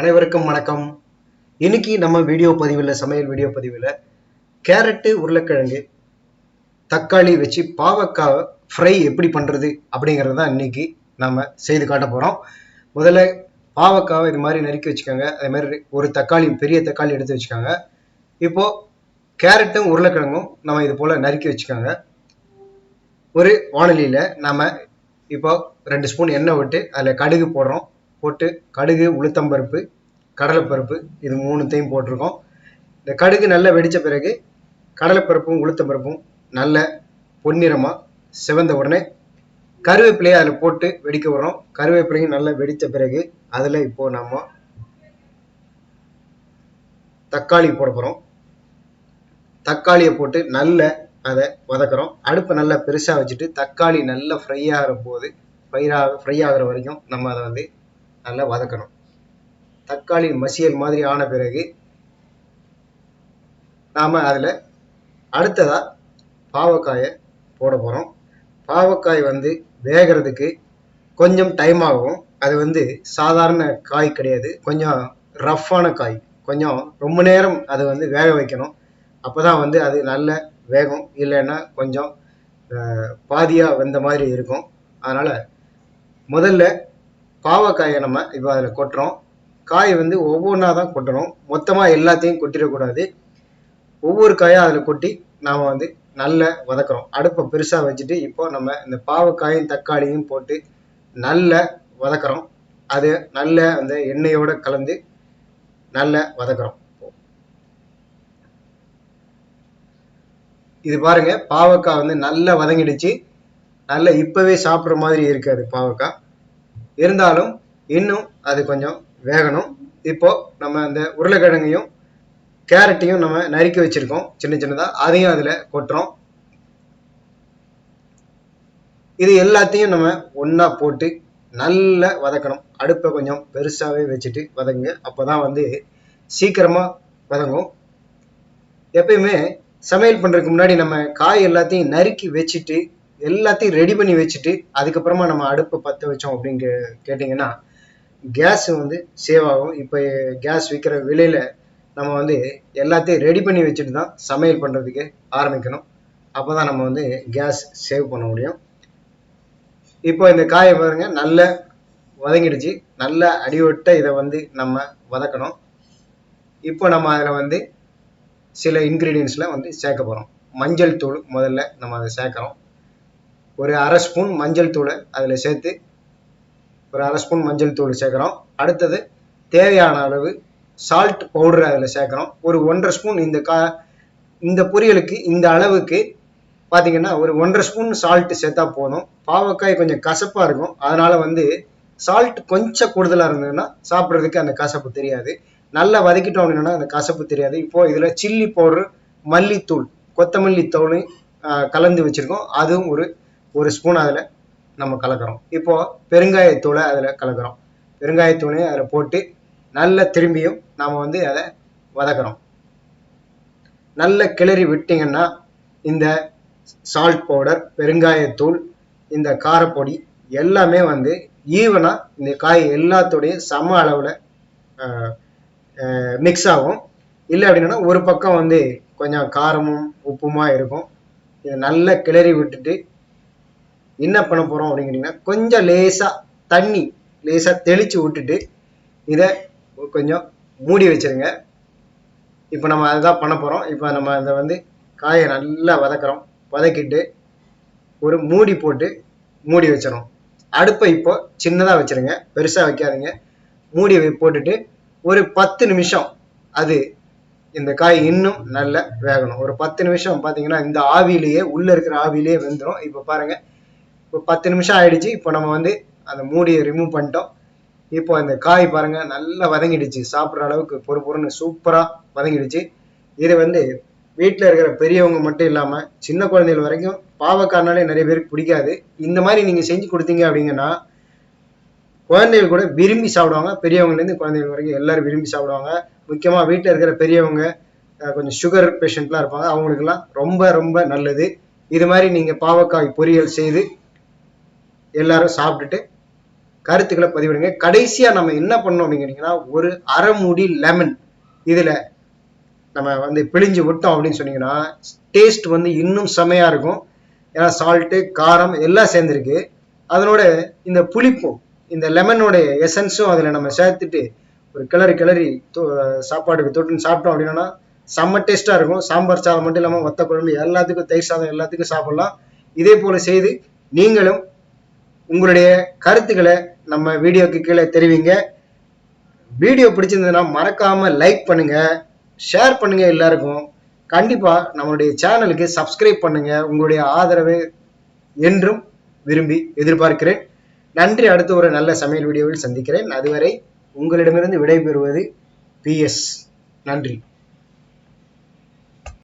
அனைவருக்கும் வணக்கம். இன்னைக்கு நம்ம வீடியோ பதிவில் சமையல் வீடியோ பதிவில் கேரட்டு உருளைக்கிழங்கு தக்காளி வச்சு பாவக்காய் ஃப்ரை எப்படி பண்ணுறது அப்படிங்கிறது தான் இன்னைக்கு நம்ம செய்து காட்ட போகிறோம் முதல்ல பாவக்காவை இது மாதிரி நறுக்கி வச்சுக்கோங்க. அதே மாதிரி ஒரு தக்காளி பெரிய தக்காளி எடுத்து வச்சுக்கோங்க. இப்போது கேரட்டும் உருளைக்கிழங்கும் நம்ம இது போல் நறுக்கி வச்சுக்கோங்க. ஒரு வானொலியில் நம்ம இப்போ ரெண்டு ஸ்பூன் எண்ணெய் விட்டு அதில் கடுகு போடுறோம். போட்டு கடுகு உளுத்தம்பருப்பு கடலைப்பருப்பு இது மூணுத்தையும் போட்டிருக்கோம். இந்த கடுகு நல்லா வெடித்த பிறகு கடலைப்பருப்பும் உளுத்தம்பருப்பும் நல்ல பொன்னிறமாக சிவந்த உடனே கருவேப்பிலையை அதில் போட்டு வெடிக்க விடுறோம். கருவேப்பிலையும் நல்லா வெடித்த பிறகு அதில் இப்போது நம்ம தக்காளி போட போகிறோம் தக்காளியை போட்டு நல்ல அதை வதக்குறோம். அடுப்பை நல்லா பெருசாக வச்சுட்டு தக்காளி நல்லா ஃப்ரை ஆகிற போது ஃப்ரை ஆக ஃப்ரை ஆகிற வரைக்கும் நம்ம அதை வந்து நல்லா வதக்கணும். தக்காளி மசியல் மாதிரி ஆன பிறகு நாம் அதில் அடுத்ததாக பாவக்காயை போட போகிறோம் பாவக்காய் வந்து வேகிறதுக்கு கொஞ்சம் டைம் ஆகும். அது வந்து சாதாரண காய் கிடையாது. கொஞ்சம் ரஃப்பான காய். கொஞ்சம் ரொம்ப நேரம் அதை வந்து வேக வைக்கணும். அப்போ தான் வந்து அது நல்ல வேகம். இல்லைன்னா கொஞ்சம் பாதியாக வெந்த மாதிரி இருக்கும். அதனால் முதல்ல பாவக்காயை நம்ம இப்போ அதில் கொட்டுறோம். காய் வந்து ஒவ்வொன்றா தான் கொட்டணும். மொத்தமாக எல்லாத்தையும் கொட்டிடக்கூடாது. ஒவ்வொரு காயாக அதில் கொட்டி நாம் வந்து நல்ல வதக்குறோம். அடுப்பை பெருசாக வச்சுட்டு இப்போ நம்ம இந்த பாவக்காயும் தக்காளியும் போட்டு நல்ல வதக்குறோம். அது நல்ல அந்த எண்ணெயோடு கலந்து நல்ல வதக்குறோம். இது பாருங்க பாவக்காய் வந்து நல்லா வதங்கிடுச்சு. நல்லா இப்பவே சாப்பிட்ற மாதிரி இருக்காது பாவக்காய். இருந்தாலும் இன்னும் அது கொஞ்சம் வேகணும். இப்போ நம்ம அந்த உருளைக்கிழங்கையும் கேரட்டையும் நம்ம நறுக்கி வச்சிருக்கோம் சின்ன சின்னதாக அதையும் அதில் கொட்டுறோம். இது எல்லாத்தையும் நம்ம ஒன்றா போட்டு நல்லா வதக்கணும். அடுப்பை கொஞ்சம் பெருசாகவே வச்சுட்டு வதங்க அப்போ தான் வந்து சீக்கிரமாக வதங்கும். எப்பயுமே சமையல் பண்ணுறதுக்கு முன்னாடி நம்ம காய் எல்லாத்தையும் நறுக்கி வச்சுட்டு எல்லாத்தையும் ரெடி பண்ணி வச்சுட்டு அதுக்கப்புறமா நம்ம அடுப்பை பற்ற வச்சோம் அப்படின்னு கே கேட்டிங்கன்னா கேஸ் வந்து சேவ் ஆகும். இப்போ கேஸ் விற்கிற விலையில் நம்ம வந்து எல்லாத்தையும் ரெடி பண்ணி வச்சுட்டு தான் சமையல் பண்ணுறதுக்கு ஆரம்பிக்கணும். அப்போ தான் நம்ம வந்து கேஸ் சேவ் பண்ண முடியும். இப்போ இந்த காயை பாருங்கள் நல்ல வதங்கிடுச்சு. நல்ல அடிவட்ட இதை வந்து நம்ம வதக்கணும். இப்போ நம்ம அதில் வந்து சில இன்க்ரீடியன்ஸில் வந்து சேர்க்க போகிறோம் மஞ்சள் தூள் முதல்ல நம்ம அதை சேர்க்குறோம். ஒரு அரை ஸ்பூன் மஞ்சள் தூளை அதில் சேர்த்து ஒரு அரை ஸ்பூன் மஞ்சள் தூள் சேர்க்குறோம். அடுத்தது தேவையான அளவு சால்ட் பவுடர் அதில் சேர்க்குறோம். ஒரு ஒன்றரை ஸ்பூன் இந்த கா இந்த பொரியலுக்கு இந்த அளவுக்கு பார்த்தீங்கன்னா ஒரு ஒன்றரை ஸ்பூன் சால்ட்டு சேர்த்தா போதும். பாவக்காய் கொஞ்சம் கசப்பாக இருக்கும். அதனால் வந்து சால்ட் கொஞ்சம் கூடுதலாக இருந்ததுன்னா சாப்பிட்றதுக்கு அந்த கசப்பு தெரியாது. நல்லா வதக்கிட்டோம் அப்படின்னா அந்த கசப்பு தெரியாது. இப்போது இதில் சில்லி பவுடர் மல்லித்தூள் கொத்தமல்லி தூள் கலந்து வச்சுருக்கோம். அதுவும் ஒரு ஒரு ஸ்பூன் அதில் நம்ம கலக்கிறோம். இப்போது பெருங்காயத்தூளை அதில் கலக்கிறோம். பெருங்காயத்தூளையும் அதில் போட்டு நல்லா திரும்பியும் நாம் வந்து அதை வதக்குறோம். நல்ல கிளறி விட்டிங்கன்னா இந்த சால்ட் பவுடர் பெருங்காயத்தூள் இந்த காரப்பொடி எல்லாமே வந்து ஈவனாக இந்த காய் எல்லாத்தோடையும் சம அளவில் மிக்ஸ் ஆகும். இல்லை அப்படின்னா ஒரு பக்கம் வந்து கொஞ்சம் காரமும் உப்புமா இருக்கும். இதை நல்லா கிளறி விட்டுட்டு என்ன பண்ண போகிறோம் அப்படிங்கிறீங்கன்னா கொஞ்சம் லேசாக தண்ணி லேசாக தெளித்து விட்டுட்டு இதை கொஞ்சம் மூடி வச்சுருங்க. இப்போ நம்ம அதுதான் பண்ண போகிறோம் இப்போ நம்ம அதை வந்து காயை நல்லா வதக்குறோம். வதக்கிட்டு ஒரு மூடி போட்டு மூடி வச்சிடும் அடுப்பை இப்போ சின்னதாக வச்சுருங்க. பெருசாக வைக்காதீங்க. மூடி போட்டுட்டு ஒரு பத்து நிமிஷம் அது இந்த காய் இன்னும் நல்லா வேகணும். ஒரு பத்து நிமிஷம் பார்த்தீங்கன்னா இந்த ஆவிலேயே உள்ளே இருக்கிற ஆவிலேயே வெந்துடும் இப்போ பாருங்கள் இப்போ பத்து நிமிஷம் ஆயிடுச்சு. இப்போ நம்ம வந்து அந்த மூடியை ரிமூவ் பண்ணிட்டோம். இப்போ அந்த காய் பாருங்கள் நல்லா வதங்கிடுச்சு. சாப்பிட்ற அளவுக்கு பொறு பொறுன்னு சூப்பராக வதங்கிடுச்சு. இது வந்து வீட்டில் இருக்கிற பெரியவங்க மட்டும் இல்லாமல் சின்ன குழந்தைகள் வரைக்கும் பாவக்காய்னாலே நிறைய பேருக்கு பிடிக்காது. இந்த மாதிரி நீங்கள் செஞ்சு கொடுத்தீங்க அப்படிங்கன்னா குழந்தைகள் கூட விரும்பி சாப்பிடுவாங்க. பெரியவங்கலேருந்து குழந்தைகள் வரைக்கும் எல்லோரும் விரும்பி சாப்பிடுவாங்க. முக்கியமாக வீட்டில் இருக்கிற பெரியவங்க கொஞ்சம் சுகர் பேஷண்ட்லாம் இருப்பாங்க. அவங்களுக்கெல்லாம் ரொம்ப ரொம்ப நல்லது. இது மாதிரி நீங்கள் பாவக்காய் பொரியல் செய்து எல்லாரும் சாப்பிட்டுட்டு கருத்துக்களை பதிவிடுங்க. கடைசியா நம்ம என்ன பண்ணோம் அப்படிங்கிறீங்கன்னா ஒரு அரைமுடி லெமன் இதுல நம்ம வந்து பிழிஞ்சு விட்டோம் அப்படின்னு சொன்னீங்கன்னா டேஸ்ட் வந்து இன்னும் செமையா இருக்கும். ஏன்னா சால்ட்டு காரம் எல்லாம் சேர்ந்துருக்கு. அதனோட இந்த புளிப்பும் இந்த லெமனோட எசன்ஸும் அதில் நம்ம சேர்த்துட்டு ஒரு கிளறி கிளறி தொ- சாப்பாடுக்கு தொட்டுன்னு சாப்பிட்டோம் அப்படின்னா செம்ம டேஸ்ட்டாக இருக்கும். சாம்பார் சாதம் மட்டும் இல்லாமல் வத்த குழம்பு எல்லாத்துக்கும் தயிர் சாதம் எல்லாத்துக்கும் சாப்பிடலாம். இதே போல செய்து நீங்களும் உங்களுடைய கருத்துக்களை நம்ம வீடியோக்கு கீழே தெரிவிங்க. வீடியோ பிடிச்சிருந்ததுன்னா மறக்காம லைக் பண்ணுங்க ஷேர் பண்ணுங்க எல்லாருக்கும். கண்டிப்பா நம்மளுடைய சேனலுக்கு சப்ஸ்கிரைப் பண்ணுங்க. உங்களுடைய ஆதரவை என்றும் விரும்பி எதிர்பார்க்கிறேன். நன்றி அடுத்த ஒரு நல்ல சமையல் வீடியோவில் சந்திக்கிறேன். அதுவரை உங்களிடமிருந்து விடைபெறுவது பிஎஸ் நன்றி.